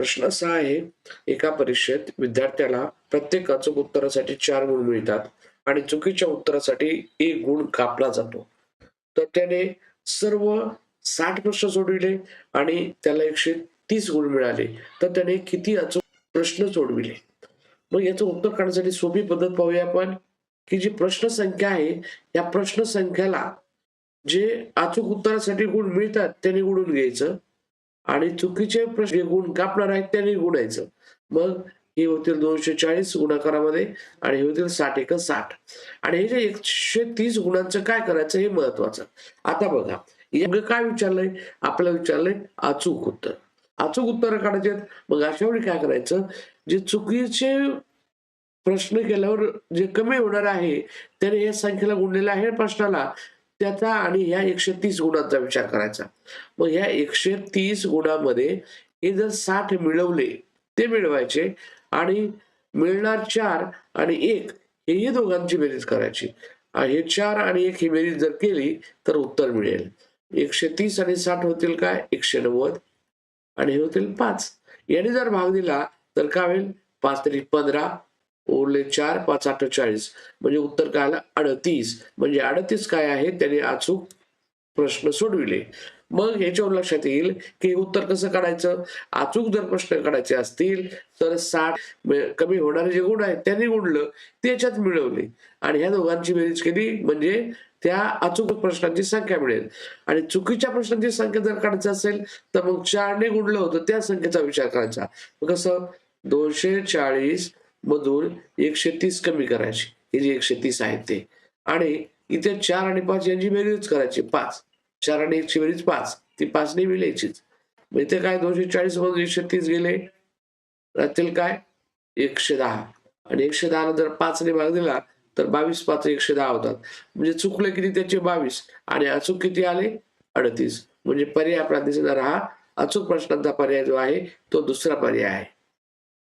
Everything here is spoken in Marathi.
प्रश्न असा आहे एका परीक्षेत विद्यार्थ्याला प्रत्येक अचूक उत्तरासाठी चार गुण मिळतात आणि चुकीच्या उत्तरासाठी एक गुण कापला जातो. तर त्याने सर्व साठ प्रश्न सोडविले आणि त्याला एकशे तीस गुण मिळाले. तर त्याने किती अचूक प्रश्न सोडविले? मग याचं उत्तर काढण्यासाठी सोपी पद्धत पाहूया आपण की जी प्रश्न संख्या आहे या प्रश्न संख्याला जे अचूक उत्तरासाठी गुण मिळतात त्याने गुणून घ्यायचं. आणि चुकीचे प्रश्न गुण कापणार आहेत त्यांनी गुणायचं. मग हे होतील दोनशे चाळीस गुणाकारामध्ये आणि हे होतील साठ एक साठ. आणि हे जे एकशे तीस गुणांचं काय करायचं हे महत्वाचं आता बघा यामध्ये काय विचारलंय? आपल्याला विचारलंय अचूक उत्तर. अचूक उत्तर काढायचे मग अशा वेळी काय करायचं? जे चुकीचे प्रश्न केल्यावर जे कमी होणार आहे त्याने या संख्येला गुणलेलं आहे प्रश्नाला. त्याचा आणि ह्या एकशे तीस गुणांचा विचार करायचा. मग ह्या एकशे तीस गुणामध्ये हे जर साठ मिळवले ते मिळवायचे आणि मिळणार चार आणि एक हेही दोघांची बेरीज करायची. हे चार आणि एक ही बेरीज जर केली तर उत्तर मिळेल. एकशे तीस आणि साठ होतील काय? एकशे नव्वद आणि हे होतील पाच. याने जर भाग दिला तर काय होईल? पाच तरी पंधरा उरले चार पाच अठ्ठेचाळीस. चाळीस म्हणजे उत्तर काय आलं अडतीस. म्हणजे अडतीस काय आहे? त्याने अचूक प्रश्न सोडविले. मग याच्यावर लक्षात येईल की हे उत्तर कसं काढायचं? अचूक जर प्रश्न काढायचे असतील तर साठ म्हणजे कमी होणारे जे गुण आहेत त्यांनी गुणलं. त्याच्यात मिळवले. आणि ह्या दोघांची बेरीज केली म्हणजे त्या अचूक प्रश्नांची संख्या मिळेल. आणि चुकीच्या प्रश्नांची संख्या जर काढायची असेल तर मग चारने गुणलं होतं त्या संख्येचा विचार करायचा. मग कसं? दोनशे चाळीस मधून एकशे तीस कमी करायची. हे जे एकशे तीस आहेत ते. आणि इथे चार आणि पाच यांची बेरीज करायची. पाच. चार आणि एकशे बेरीज पाच. ती पाच नेहमी लिहायचीच मग इथे काय? दोनशे चाळीस मधून एकशे तीस गेले. राहतील काय? एकशे दहा. आणि एकशे दहा जर पाचने भाग दिला तर बावीस पाच एकशे दहा होतात. म्हणजे चुकले किती? त्याचे बावीस. आणि अचूक किती आले? अडतीस. म्हणजे पर्याय आपला दिसणार हा अचूक प्रश्नांचा पर्याय जो आहे तो दुसरा पर्याय आहे.